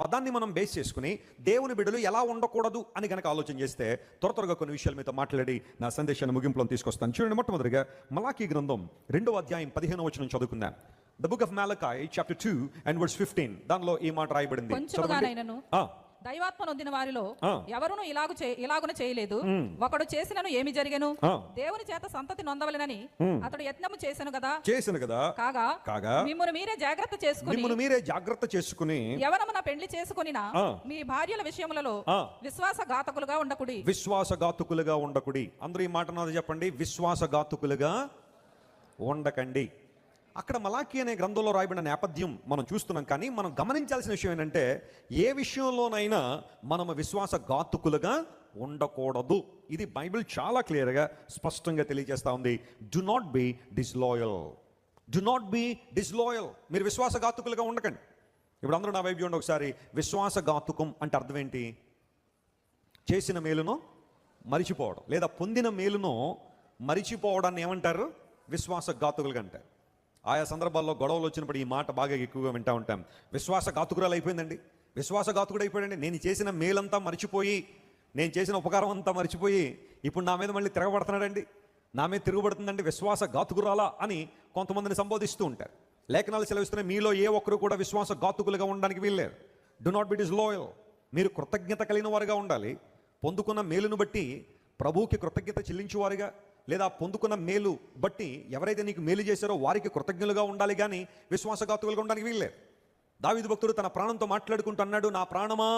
పదాన్ని మనం బేస్ చేసుకుని దేవుని బిడ్డలు ఎలా ఉండకూడదు అని గనక ఆలోచన చేస్తే త్వర త్వరగా కొన్ని విషయాలు మీతో మాట్లాడి నా సందేశాన్ని ముగింపులో తీసుకొస్తాను. చూడండి మొట్టమొదటిగా మలాకీ గ్రంథం రెండవ అధ్యాయం పదిహేను వచనం చదువుకుందాం. The book of Malachi chapter two and words fifteen దానిలో ఈ మాట రాయబడింది. దైవాత్మ నొందిన వారిలో. ఎవరును ఇలాగు ఇలాగున చేయలేదు. ఒకడు చేసినను ఏమి జరిగెను. దేవుని చేత సంతతి నొందవలెనని అతడు యత్నము చేసెను కదా? చేసిన కదా. కాగా కాగా. మిమ్మల్ని మీరే జాగ్రత్త చేసుకుని మిమ్మల్ని మీరే జాగ్రత్త చేసుకుని ఎవరమున పెళ్ళి చేసుకునినా ఆ. మీ భార్యల విషయములలో ఆ. విశ్వాసఘాతకులుగా ఉండకుడి. విశ్వాసఘాతుకులుగా ఉండకుడి. అందరూ ఈ మాట నాది చెప్పండి. విశ్వాసఘాతుకులుగా ఉండకండి. అక్కడ మలాకి అనే గ్రంథంలో రాయబడిన నేపథ్యం మనం చూస్తున్నాం. కానీ మనం గమనించాల్సిన విషయం ఏంటంటే ఏ విషయంలోనైనా మనం విశ్వాస ఘాతుకులుగా ఉండకూడదు. ఇది బైబిల్ చాలా క్లియర్గా స్పష్టంగా తెలియజేస్తూ ఉంది. Do not be disloyal do not be disloyal మీరు విశ్వాసఘాతుకులుగా ఉండకండి. ఇప్పుడు అందరూ నా వైపు చూడండి ఒకసారి. విశ్వాసఘాతుకం అంటే అర్థం ఏంటి? చేసిన మేలును మరిచిపోవడం. లేదా పొందిన మేలును మరిచిపోవడాన్ని ఏమంటారు? విశ్వాసఘాతుకులుగా అంటారు. ఆయా సందర్భాల్లో గొడవలు వచ్చినప్పుడు ఈ మాట బాగా ఎక్కువగా వింటా ఉంటాం. విశ్వాసఘాతుకురాలు అయిపోయిందండి. విశ్వాసఘాతుకుడు అయిపోయాడండి. నేను చేసిన మేలంతా మర్చిపోయి నేను చేసిన ఉపకారం అంతా మర్చిపోయి ఇప్పుడు నా మీద మళ్ళీ తిరగబడుతున్నాడండి. నా మీద తిరుగుబడుతుందండి విశ్వాసఘాతుకురాలా అని కొంతమందిని సంబోధిస్తూ ఉంటారు. లేఖనాలు సెలవిస్తున్న మీలో ఏ ఒక్కరు కూడా విశ్వాసఘాతుకులుగా ఉండడానికి వీల్లేరు do not be disloyal మీరు కృతజ్ఞత కలిగిన వారుగా ఉండాలి. పొందుకున్న మేలును బట్టి ప్రభువుకి కృతజ్ఞత చెల్లించేవారుగా. లేదా పొందుకున్న మేలు బట్టి ఎవరైతే నీకు మేలు చేశారో వారికి కృతజ్ఞులుగా ఉండాలి కానీ విశ్వాసఘాతులుగా ఉండడానికి వీల్లేదు. దావిదు భక్తుడు తన ప్రాణంతో మాట్లాడుకుంటూ అన్నాడు నా ప్రాణమా